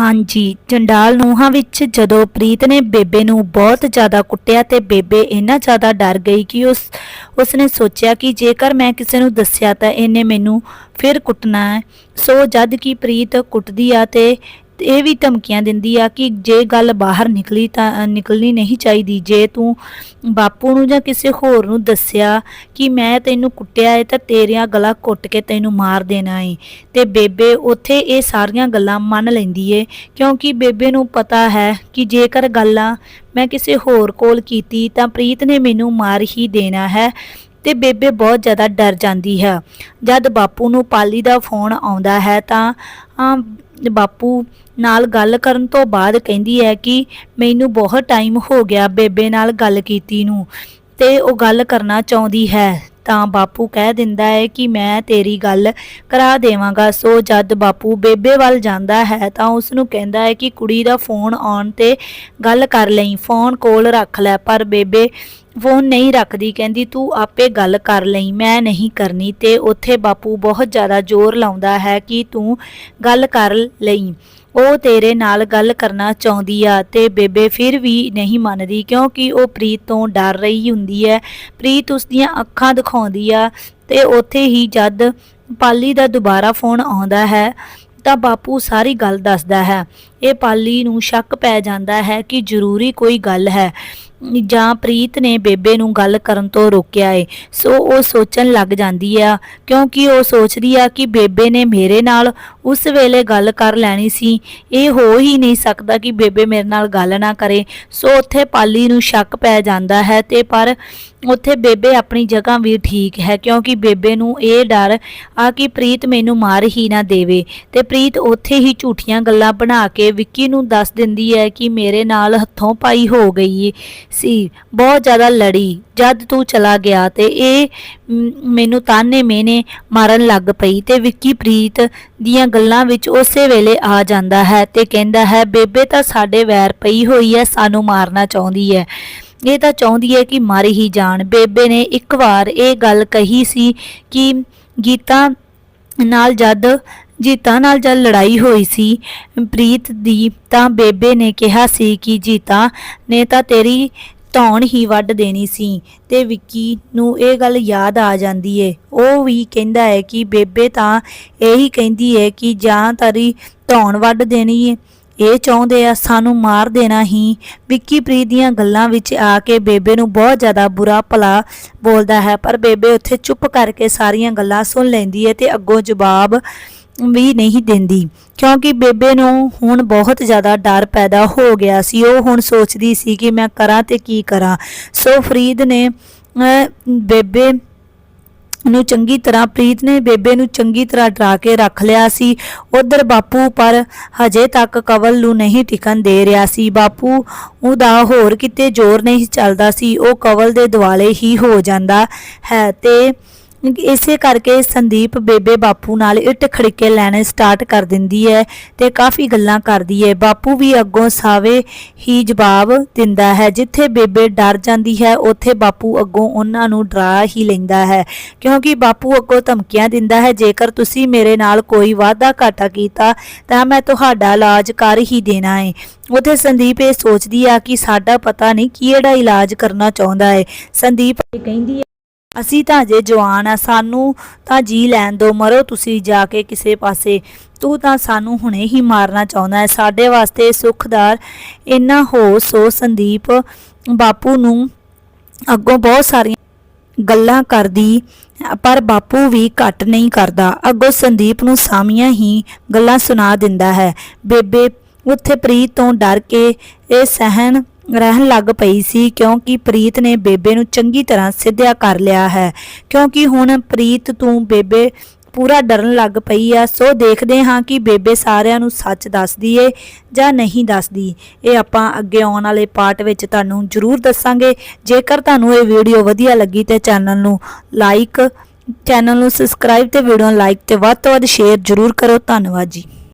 ਹਾਂਜੀ, ਜੰਡਾਲ ਨੂੰਹਾਂ ਵਿੱਚ ਜਦੋਂ ਪ੍ਰੀਤ ਨੇ ਬੇਬੇ ਨੂੰ ਬਹੁਤ ਜ਼ਿਆਦਾ ਕੁੱਟਿਆ ਤੇ ਬੇਬੇ ਇੰਨਾ ਜ਼ਿਆਦਾ ਡਰ ਗਈ ਕਿ ਉਸ, ਉਸਨੇ ਸੋਚਿਆ ਕਿ ਜੇਕਰ ਮੈਂ ਕਿਸੇ ਨੂੰ ਦੱਸਿਆ ਤਾਂ ਇਹਨੇ ਮੈਨੂੰ ਫਿਰ ਕੁੱਟਣਾ ਹੈ। ਸੋ ਜਦ ਕਿ ਪ੍ਰੀਤ ਕੁੱਟਦੀ ਆ ਤੇ ਇਹ ਵੀ ਧਮਕੀਆਂ ਦਿੰਦੀ ਆ ਕਿ ਜੇ ਗੱਲ ਬਾਹਰ ਨਿਕਲੀ ਤਾਂ ਨਿਕਲਣੀ ਨਹੀਂ ਚਾਹੀਦੀ। ਜੇ ਤੂੰ ਬਾਪੂ ਨੂੰ ਜਾਂ ਕਿਸੇ ਹੋਰ ਨੂੰ ਦੱਸਿਆ ਕਿ ਮੈਂ ਤੈਨੂੰ ਕੁੱਟਿਆ ਹੈ ਤਾਂ ਤੇਰੀਆਂ ਗਲਾ ਕੁੱਟ ਕੇ ਤੈਨੂੰ ਮਾਰ ਦੇਣਾ ਏ। ਤੇ ਬੇਬੇ ਉੱਥੇ ਇਹ ਸਾਰੀਆਂ ਗੱਲਾਂ ਮੰਨ ਲੈਂਦੀ ਏ, ਕਿਉਂਕਿ ਬੇਬੇ ਨੂੰ ਪਤਾ ਹੈ ਕਿ ਜੇਕਰ ਗੱਲਾਂ ਮੈਂ ਕਿਸੇ ਹੋਰ ਕੋਲ ਕੀਤੀ ਤਾਂ ਪ੍ਰੀਤ ਨੇ ਮੈਨੂੰ ਮਾਰ ਹੀ ਦੇਣਾ ਹੈ ਤੇ ਬੇਬੇ ਬਹੁਤ ਜ਼ਿਆਦਾ ਡਰ ਜਾਂਦੀ ਹੈ। ਜਦ ਬਾਪੂ ਨੂੰ ਪਾਲੀ ਦਾ ਫੋਨ ਆਉਂਦਾ ਹੈ ਤਾਂ ਬਾਪੂ ਨਾਲ ਗੱਲ ਕਰਨ ਤੋਂ ਬਾਅਦ ਕਹਿੰਦੀ ਹੈ ਕਿ ਮੈਨੂੰ ਬਹੁਤ ਟਾਈਮ ਹੋ ਗਿਆ ਬੇਬੇ ਨਾਲ ਗੱਲ ਕੀਤੀ ਨੂੰ ਤੇ ਉਹ ਗੱਲ ਕਰਨਾ ਚਾਹੁੰਦੀ ਹੈ। ਤਾਂ ਬਾਪੂ ਕਹਿ ਦਿੰਦਾ ਹੈ ਕਿ ਮੈਂ ਤੇਰੀ ਗੱਲ ਕਰਾ ਦੇਵਾਂਗਾ। ਸੋ ਜਦ ਬਾਪੂ ਬੇਬੇ ਵੱਲ ਜਾਂਦਾ ਹੈ ਤਾਂ ਉਸ ਨੂੰ ਕਹਿੰਦਾ ਹੈ ਕਿ ਕੁੜੀ ਦਾ ਫੋਨ ਆਉਣ ਤੇ ਗੱਲ ਕਰ ਲਈ। ਫੋਨ ਕੋਲ ਰੱਖ ਲੈ। ਪਰ ਬੇਬੇ ਫੋਨ ਨਹੀਂ ਰੱਖਦੀ ਕਹਿੰਦੀ ਤੂੰ ਆਪੇ ਗੱਲ ਕਰ ਲਈ ਮੈਂ ਨਹੀਂ ਕਰਨੀ ਤੇ ਉੱਥੇ ਬਾਪੂ ਬਹੁਤ ਜ਼ਿਆਦਾ ਜ਼ੋਰ ਲਾਉਂਦਾ ਹੈ ਕਿ ਤੂੰ ਗੱਲ ਕਰ ਲਈ ਉਹ ਤੇਰੇ ਨਾਲ ਗੱਲ ਕਰਨਾ ਚਾਹੁੰਦੀ ਆ ਤੇ ਬੇਬੇ ਫਿਰ ਵੀ ਨਹੀਂ ਮੰਨਦੀ ਕਿਉਂਕਿ ਉਹ ਪ੍ਰੀਤ ਤੋਂ ਡਰ ਰਹੀ ਹੁੰਦੀ ਹੈ ਪ੍ਰੀਤ ਉਸ ਦੀਆਂ ਅੱਖਾਂ ਦਿਖਾਉਂਦੀ ਆ ਤੇ ਉੱਥੇ ਹੀ ਜਦ ਪਾਲੀ ਦਾ ਦੁਬਾਰਾ ਫੋਨ ਆਉਂਦਾ ਹੈ ਤਾਂ ਬਾਪੂ ਸਾਰੀ ਗੱਲ ਦੱਸਦਾ ਹੈ ਇਹ ਪਾਲੀ ਨੂੰ ਸ਼ੱਕ ਪੈ ਜਾਂਦਾ ਹੈ ਕਿ ਜ਼ਰੂਰੀ ਕੋਈ ਗੱਲ ਹੈ। ਜਾਂ ਪ੍ਰੀਤ ਨੇ ਬੇਬੇ ਨੂੰ ਗੱਲ ਕਰਨ ਤੋਂ ਰੋਕਿਆ ਏ। ਸੋ ਉਹ ਸੋਚਣ ਲੱਗ ਜਾਂਦੀ ਆ, ਕਿਉਂਕਿ ਉਹ ਸੋਚਦੀ ਆ ਕਿ ਬੇਬੇ ਨੇ ਮੇਰੇ ਨਾਲ ਉਸ ਵੇਲੇ ਗੱਲ ਕਰ ਲੈਣੀ ਸੀ। ਇਹ ਹੋ ਹੀ ਨਹੀਂ ਸਕਦਾ ਕਿ ਬੇਬੇ ਮੇਰੇ ਨਾਲ ਗੱਲ ਨਾ ਕਰੇ। ਸੋ ਉੱਥੇ ਪਾਲੀ ਨੂੰ ਸ਼ੱਕ ਪੈ ਜਾਂਦਾ ਹੈ ਤੇ ਪਰ ਉੱਥੇ ਬੇਬੇ ਆਪਣੀ ਜਗ੍ਹਾ ਵੀ ਠੀਕ ਹੈ, ਕਿਉਂਕਿ ਬੇਬੇ ਨੂੰ ਇਹ ਡਰ ਆ ਕਿ ਪ੍ਰੀਤ ਮੈਨੂੰ ਮਾਰ ਹੀ ਨਾ ਦੇਵੇ। ਤੇ ਪ੍ਰੀਤ ਉੱਥੇ ਹੀ ਝੂਠੀਆਂ ਗੱਲਾਂ ਬਣਾ ਕੇ ਵਿੱਕੀ ਨੂੰ ਦੱਸ ਦਿੰਦੀ ਹੈ ਕਿ ਮੇਰੇ ਨਾਲ ਹੱਥੋਂ ਪਾਈ ਹੋ ਗਈ ਸੀ, ਬਹੁਤ ਜ਼ਿਆਦਾ ਲੜੀ, ਜਦ ਤੂੰ ਚਲਾ ਗਿਆ ਤੇ ਇਹ ਮੈਨੂੰ ਤਾਨੇ ਮੇਨੇ ਮਾਰਨ ਲੱਗ ਪਈ ਤੇ ਵਿੱਕੀ ਪ੍ਰੀਤ ਦੀਆਂ ਗੱਲਾਂ ਵਿੱਚ ਉਸੇ ਵੇਲੇ ਆ ਜਾਂਦਾ ਹੈ ਤੇ ਕਹਿੰਦਾ ਹੈ, ਬੇਬੇ ਤਾਂ ਸਾਡੇ ਵੈਰ ਪਈ ਹੋਈ ਹੈ, ਸਾਨੂੰ ਮਾਰਨਾ ਚਾਹੁੰਦੀ ਹੈ। ਇਹ ਤਾਂ ਚਾਹੁੰਦੀ ਹੈ ਕਿ ਮਰ ਹੀ ਜਾਣ। ਬੇਬੇ ਨੇ ਇੱਕ ਵਾਰ ਇਹ ਗੱਲ ਕਹੀ ਸੀ ਕਿ ਗੀਤਾ ਨਾਲ ਜਦ ਜੀਤਾ ਨਾਲ ਜਦ ਲੜਾਈ ਹੋਈ ਸੀ, ਪ੍ਰੀਤ ਦੀ ਤਾਂ ਬੇਬੇ ਨੇ ਕਿਹਾ ਸੀ ਕਿ ਜੀਤਾ ਨੇ ਤਾਂ ਤੇਰੀ ਧੌਣ ਹੀ ਵੱਢ ਦੇਣੀ ਸੀ ਤੇ ਵਿੱਕੀ ਨੂੰ ਇਹ ਗੱਲ ਯਾਦ ਆ ਜਾਂਦੀ ਏ। ਉਹ ਵੀ ਕਹਿੰਦਾ ਹੈ ਕਿ ਬੇਬੇ ਤਾਂ ਇਹੀ ਕਹਿੰਦੀ ਹੈ ਕਿ ਜਾਂ ਤੇਰੀ ਧੌਣ ਵੱਢ ਦੇਣੀ ਏ। ਇਹ ਚਾਹੁੰਦੇ ਆ ਸਾਨੂੰ ਮਾਰ ਦੇਣਾ ਹੀ। ਵਿੱਕੀ ਪ੍ਰੀਤ ਦੀਆਂ ਗੱਲਾਂ ਵਿੱਚ ਆ ਕੇ ਬੇਬੇ ਨੂੰ ਬਹੁਤ ਜ਼ਿਆਦਾ ਬੁਰਾ ਭਲਾ ਬੋਲਦਾ ਹੈ, ਪਰ ਬੇਬੇ ਉੱਥੇ ਚੁੱਪ ਕਰਕੇ ਸਾਰੀਆਂ ਗੱਲਾਂ ਸੁਣ ਲੈਂਦੀ ਹੈ ਤੇ ਅੱਗੋਂ ਜਵਾਬ ਵੀ ਨਹੀਂ ਦਿੰਦੀ। ਕਿਉਂਕਿ ਬੇਬੇ ਨੂੰ ਹੁਣ ਬਹੁਤ ਜ਼ਿਆਦਾ ਡਰ ਪੈਦਾ ਹੋ ਗਿਆ ਸੀ। ਉਹ ਹੁਣ ਸੋਚਦੀ ਸੀ ਕਿ ਮੈਂ ਕਰਾਂ ਤੇ ਕੀ ਕਰਾਂ। ਸੋ ਫਰੀਦ ਨੇ ਬੇਬੇ ਨੂੰ ਚੰਗੀ ਤਰ੍ਹਾਂ ਪ੍ਰੀਤ ਨੇ ਬੇਬੇ ਨੂੰ ਚੰਗੀ ਤਰ੍ਹਾਂ ਡਰਾ ਕੇ ਰੱਖ ਲਿਆ ਸੀ। ਉਧਰ ਬਾਪੂ ਪਰ ਹਜੇ ਤੱਕ ਕਵਲ ਨੂੰ ਨਹੀਂ ਟਿਕਣ ਦੇ ਰਿਹਾ ਸੀ। ਬਾਪੂ ਉਹਦਾ ਹੋਰ ਕਿਤੇ ਜ਼ੋਰ ਨਹੀਂ ਚੱਲਦਾ ਸੀ। ਉਹ ਕਵਲ ਦੇ ਦੁਆਲੇ ਹੀ ਹੋ ਜਾਂਦਾ ਹੈ ਤੇ ਇਸੇ ਕਰਕੇ ਸੰਦੀਪ ਬੇਬੇ ਬਾਪੂ ਨਾਲ ਇੱਟ ਖੜਕੇ ਲੈਣੇ ਸਟਾਰਟ ਕਰ ਦਿੰਦੀ ਹੈ ਤੇ ਕਾਫੀ ਗੱਲਾਂ ਕਰਦੀ ਹੈ। ਬਾਪੂ ਵੀ ਅੱਗੋਂ ਸਾਵੇ ਹੀ ਜਵਾਬ ਦਿੰਦਾ ਹੈ। ਜਿੱਥੇ ਬੇਬੇ ਡਰ ਜਾਂਦੀ ਹੈ, ਉੱਥੇ ਬਾਪੂ ਅੱਗੋਂ ਉਹਨਾਂ ਨੂੰ ਡਰਾ ਹੀ ਲੈਂਦਾ ਹੈ। ਕਿਉਂਕਿ ਬਾਪੂ ਅੱਗੋਂ ਧਮਕੀਆਂ ਦਿੰਦਾ ਹੈ, ਜੇਕਰ ਤੁਸੀਂ ਮੇਰੇ ਨਾਲ ਕੋਈ ਵਾਅਦਾ ਘਾਟਾ ਕੀਤਾ, ਤਾਂ ਮੈਂ ਤੁਹਾਡਾ ਇਲਾਜ ਕਰ ਹੀ ਦੇਣਾ ਹੈ ਉਥੇ ਸੰਦੀਪ ਇਹ ਸੋਚਦੀ ਆ ਕਿ ਸਾਡਾ ਪਤਾ ਨਹੀਂ ਕਿਹੜਾ ਇਲਾਜ ਕਰਨਾ ਚਾਹੁੰਦਾ ਹੈ ਸੰਦੀਪ ਕਹਿੰਦੀ ਹੈ ਅਸੀਂ ਤਾਂ ਅਜੇ ਜਵਾਨ ਆ, ਸਾਨੂੰ ਤਾਂ ਜੀ ਲੈਣ ਦੋ, ਮਰੋ ਤੁਸੀਂ ਜਾ ਕੇ ਕਿਸੇ ਪਾਸੇ। ਤੂੰ ਤਾਂ ਸਾਨੂੰ ਹੁਣੇ ਹੀ ਮਾਰਨਾ ਚਾਹੁੰਦਾ ਹੈ। ਸਾਡੇ ਵਾਸਤੇ ਸੁਖਦਾਰ ਇੰਨਾ ਹੋ ਸੋ ਸੰਦੀਪ, ਬਾਪੂ ਨੂੰ ਅੱਗੋਂ ਬਹੁਤ ਸਾਰੀਆਂ ਗੱਲਾਂ ਕਰਦੀ, ਪਰ ਬਾਪੂ ਵੀ ਘੱਟ ਨਹੀਂ ਕਰਦਾ। ਅੱਗੋਂ ਸੰਦੀਪ ਨੂੰ ਸਾਮੀਆਂ ਹੀ ਗੱਲਾਂ ਸੁਣਾ ਦਿੰਦਾ ਹੈ। ਬੇਬੇ, ਉੱਥੇ ਪ੍ਰੀਤ ਤੋਂ ਡਰ ਕੇ ਇਹ ਸਹਿਣ ਰਹਿਣ ਲੱਗ ਪਈ ਸੀ ਕਿਉਂਕਿ ਪ੍ਰੀਤ ਨੇ ਬੇਬੇ ਨੂੰ ਚੰਗੀ ਤਰ੍ਹਾਂ ਸਿੱਧਿਆ ਕਰ ਲਿਆ ਹੈ। ਕਿਉਂਕਿ ਹੁਣ ਪ੍ਰੀਤ ਤੂੰ ਬੇਬੇ ਪੂਰਾ ਡਰਨ ਲੱਗ ਪਈ ਆ, ਸੋ ਦੇਖਦੇ ਹਾਂ ਕਿ ਬੇਬੇ ਸਾਰਿਆਂ ਨੂੰ ਸੱਚ ਦੱਸਦੀ ਏ ਜਾਂ ਨਹੀਂ ਦੱਸਦੀ। ਇਹ ਆਪਾਂ ਅੱਗੇ ਆਉਣ ਵਾਲੇ ਪਾਰਟ ਵਿੱਚ ਤੁਹਾਨੂੰ ਜ਼ਰੂਰ ਦੱਸਾਂਗੇ। ਜੇਕਰ ਤੁਹਾਨੂੰ ਇਹ ਵੀਡੀਓ ਵਧੀਆ ਲੱਗੀ ਤੇ ਚੈਨਲ ਨੂੰ ਲਾਈਕ, ਚੈਨਲ ਨੂੰ ਸਬਸਕ੍ਰਾਈਬ ਤੇ ਵੀਡੀਓ ਨੂੰ ਲਾਈਕ ਤੇ ਵੱਧ ਤੋਂ ਵੱਧ ਸ਼ੇਅਰ ਜ਼ਰੂਰ ਕਰੋ। ਧੰਨਵਾਦ ਜੀ।